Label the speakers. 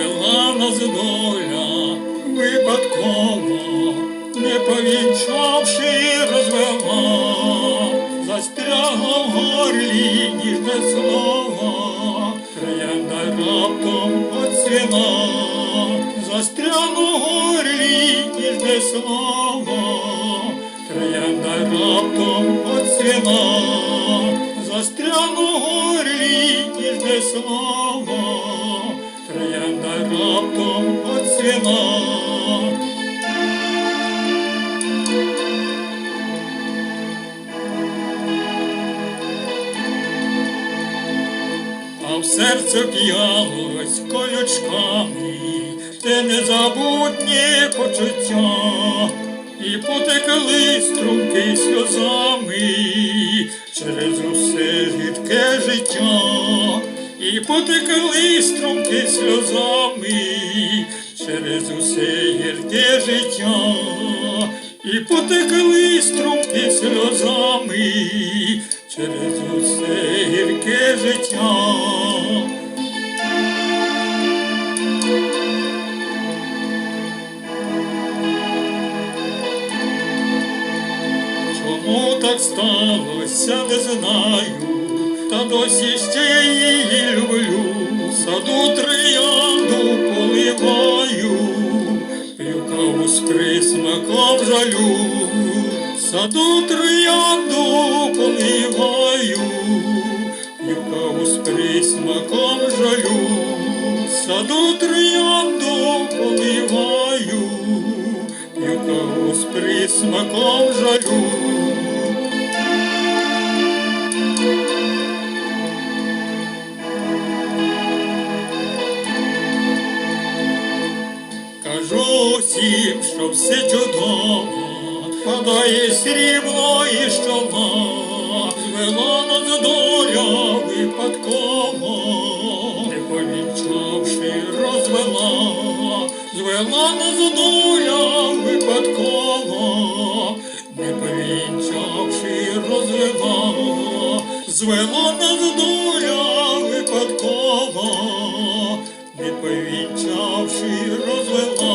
Speaker 1: Звела нас доля випадково, горлі ніжне слово, троянда раптом оцвіла, застрягла в горлі ніжне слово, троянда раптом оцвіла, застрягла в горлі ніжне слово. Троянда раптом оцвіла. В серце п'ялось колючками, те незабутні почуття, і потекли струмки сльозами через усе гидке життя, і потекли струмки сльозами через усе гірке життя, і потекли струмки сльозами через усе гірке життя. Чому так сталося, не знаю, та досі ще її люблю, саду троянду поливаю, п'ю каву з присмаком жалю, саду троянду поливаю, з присмаком жалю, саду троянду поливаю, п'ю каву з присмаком жалю. Кажу всім, що все чудово, падає срібло і щола, звела звела нас доля випадково, не повінчавши, розвела, звела нас доля випадково, не повінчавши, розвела.